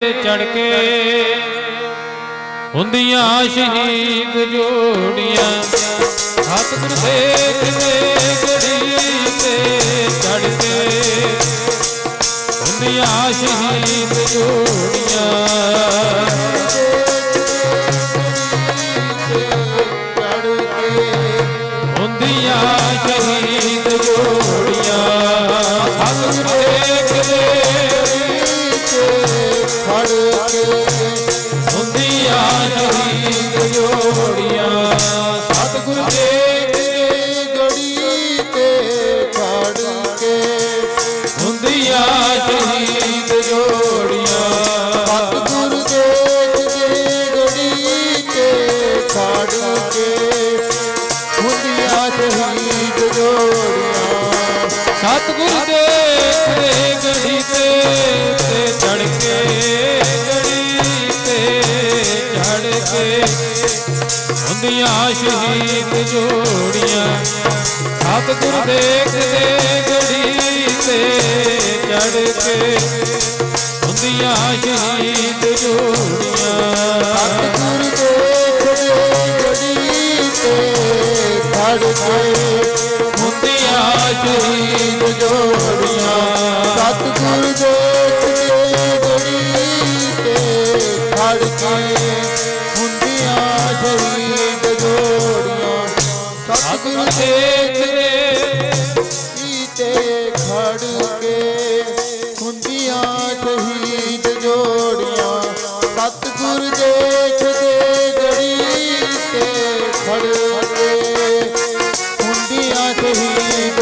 ਚੜ ਕੇ ਹੁੰਦੀਆਂ ਸ਼ਹੀਦ ਜੋੜੀਆਂ। ਸਤਿਗੁਰ ਦੇਖ ਦੇ ਗੜੀ ਤੇ ਚੜ ਕੇ ਹੁੰਦੀਆਂ ਸ਼ਹੀਦ ਜੋੜੀਆਂ। ਹੁੰਦੀਆਂ ਸ਼ਹੀਦ ਜੋੜੀਆਂ। ਸਤਿਗੁਰ ਦੇਖ ਹੁੰਦੀਆਂ ਸ਼ਹੀਦ ਜੋੜੀਆਂ। ਸਤਿਗੁਰ ਦੇਖ ਦੇ ਗੜੀ ਤੇ ਤੇ ਚੜ ਕੇ ਹੁੰਦੀਆਂ ਸ਼ਹੀਦ ਜੋੜੀਆਂ। ਸਤਿਗੁਰ ਦੇਖ ਦੇ ਗੜੀ ਤੇ ਚੜ ਕੇ। ਹੁੰਦੀਆਂ ਸ਼ਹੀਦ ਜੋੜੀਆਂ। ਹੁੰਦੀਆਂ ਸ਼ਹੀਦ ਜੋੜੀਆਂ। ਸਤਿਗੁਰ ਦੇਖ ਦੇ ਗੜੀ ਤੇ ਖੜ ਕੇ। ਸਤਿਗੁਰ ਦੇਖਦੇ ਗੜੀ ਤੇ ਖੜਦੇ ਹੁੰਦੀਆਂ ਸ਼ਹੀਦ